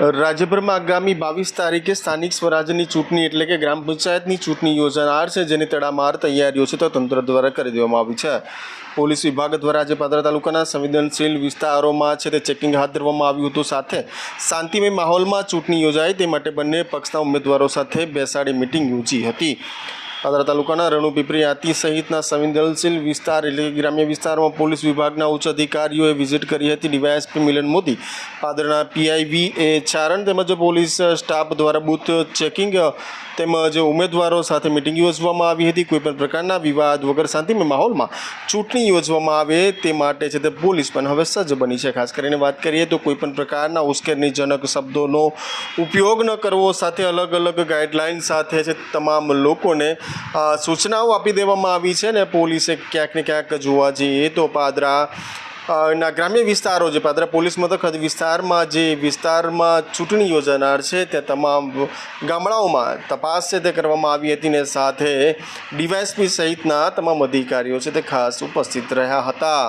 રાજ્યભરમાં આગામી બાવીસ તારીખે સ્થાનિક સ્વરાજ્યની ચૂંટણી એટલે કે ગ્રામ પંચાયતની ચૂંટણી યોજાનાર છે, જેની તડામાર તૈયારીઓ છે તો તંત્ર દ્વારા કરી દેવામાં આવી છે. પોલીસ વિભાગ દ્વારા આજે પાદરા તાલુકાના સંવેદનશીલ વિસ્તારોમાં છે તે ચેકિંગ હાથ ધરવામાં આવ્યું હતું. સાથે શાંતિમય માહોલમાં ચૂંટણી યોજાય તે માટે બંને પક્ષના ઉમેદવારો સાથે બેસાડી મિટિંગ યોજી હતી. પાદરા તાલુકાના રણુપીપળી આતી સહિતના સંવેદનશીલ વિસ્તાર એટલે ગ્રામ્ય વિસ્તારમાં પોલીસ વિભાગના ઉચ્ચ અધિકારીઓએ વિઝિટ કરી હતી DYSP Milan Modi. પાદરના પીઆઈવી A Charan તેમજ પોલીસ સ્ટાફ દ્વારા બૂથ ચેકિંગ તેમજ ઉમેદવારો સાથે મિટિંગ યોજવામાં આવી હતી. કોઈપણ પ્રકારના વિવાદ વગર શાંતિમય માહોલમાં ચૂંટણી યોજવામાં આવે તે માટે છે તે પોલીસ પણ હવે સજ્જ બની છે. ખાસ કરીને વાત કરીએ તો કોઈપણ પ્રકારના ઉશ્કેરણીજનક શબ્દોનો ઉપયોગ ન કરવો સાથે અલગ અલગ ગાઈડલાઇન સાથે છે. તમામ લોકોને સૂચનાઓ આપી દેવામાં આવી છે ને પોલીસે ક્યાંક ને ક્યાંક જોવા જઈએ તો પાદરા ના ગ્રામ્ય વિસ્તારો જે પાદરા પોલીસ મથક વિસ્તારમાં જે વિસ્તારમાં ચૂંટણી યોજાનાર છે તે તમામ ગામડાઓમાં તપાસ છે તે કરવામાં આવી હતી ને સાથે ડીવાયએસપી સહિતના તમામ અધિકારીઓ છે તે ખાસ ઉપસ્થિત રહ્યા હતા.